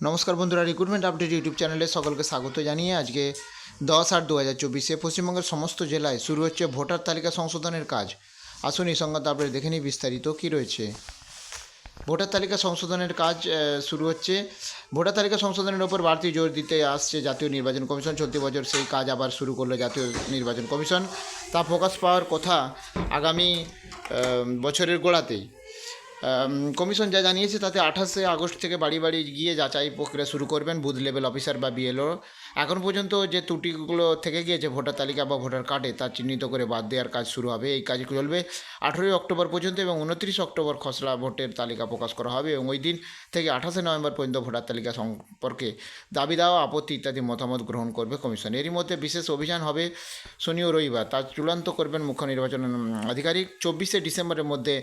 নমস্কার বন্ধুরা recruitment update YouTube চ্যানেলে সকলকে স্বাগত জানিয়ে আজকে দশ আট দু হাজার চব্বিশে পশ্চিমবঙ্গের সমস্ত জেলায় শুরু হচ্ছে ভোটার তালিকা সংশোধনের কাজ। আসুন এই সংক্রান্ত আপডেট দেখে নিই বিস্তারিত কী রয়েছে। ভোটার তালিকা সংশোধনের কাজ শুরু হচ্ছে। ভোটার তালিকা সংশোধনের ওপর বাড়তি জোর দিতে আসছে জাতীয় নির্বাচন কমিশন। চলতি বছর সেই কাজ আবার শুরু করল জাতীয় নির্বাচন কমিশন। তা প্রকাশ পাওয়ার কথা আগামী বছরের গোড়াতেই। কমিশন যা জানিয়েছে তাতে আঠাশে আগস্ট থেকে বাড়ি বাড়ি গিয়ে যাচাই প্রক্রিয়া শুরু করবেন বুথ লেভেল অফিসার বা বিএলও এখন পর্যন্ত যে ত্রুটিগুলো থেকে গিয়েছে ভোটার তালিকা বা ভোটার কার্ডে, তা চিহ্নিত করে বাদ দেওয়ার কাজ শুরু হবে। এই কাজ চলবে আঠেরোই অক্টোবর পর্যন্ত এবং উনত্রিশ অক্টোবর খসড়া ভোটের তালিকা প্রকাশ করা হবে এবং ওই দিন থেকে আঠাশে নভেম্বর পর্যন্ত ভোটার তালিকা সম্পর্কে দাবি দেওয়া, আপত্তি ইত্যাদি মতামত গ্রহণ করবে কমিশন। এরই মধ্যে বিশেষ অভিযান হবে শনি ও রবিবার তা চূড়ান্ত করবেন মুখ্য নির্বাচন আধিকারিক। চব্বিশে ডিসেম্বরের মধ্যে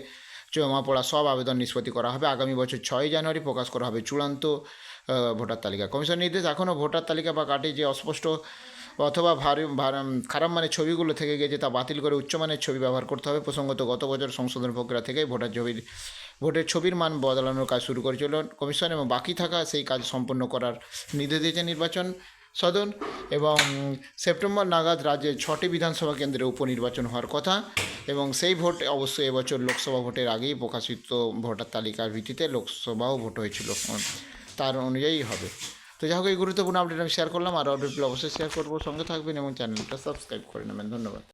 জমা পড়া সব আবেদন নিষ্পত্তি করা হবে। আগামী বছর ছয় জানুয়ারি প্রকাশ করা হবে চূড়ান্ত ভোটার তালিকা। কমিশন নির্দেশ এখনও ভোটার তালিকা বা কার্ডে যে অস্পষ্ট অথবা ভারী খারাপ মানের ছবিগুলো থেকে গেছে তা বাতিল করে উচ্চমানের ছবি ব্যবহার করতে হবে। প্রসঙ্গত, গত বছর সংশোধন প্রক্রিয়া থেকেই ভোটার ছবির, ভোটের ছবির মান বদলানোর কাজ শুরু করেছিল কমিশন এবং বাকি থাকা সেই কাজ সম্পন্ন করার নির্দেশ দিয়েছে নির্বাচন সদন এবং সেপ্টেম্বর নাগাদ রাজ্যে ছটি বিধানসভা কেন্দ্রে উপনির্বাচন হওয়ার কথা এবং সেই ভোট অবশ্যই এবছর লোকসভা ভোটের আগেই প্রকাশিত ভোটার তালিকার ভিত্তিতে লোকসভাও ভোট হয়েছিল। তার অনুযায়ী হবে। তো যাই হোক, এই গুরুত্বপূর্ণ আপডেট আমি শেয়ার করলাম। আর আপডেটগুলো অবশ্যই শেয়ার করব। সঙ্গে থাকবেন এবং চ্যানেলটা সাবস্ক্রাইব করে নেবেন। ধন্যবাদ।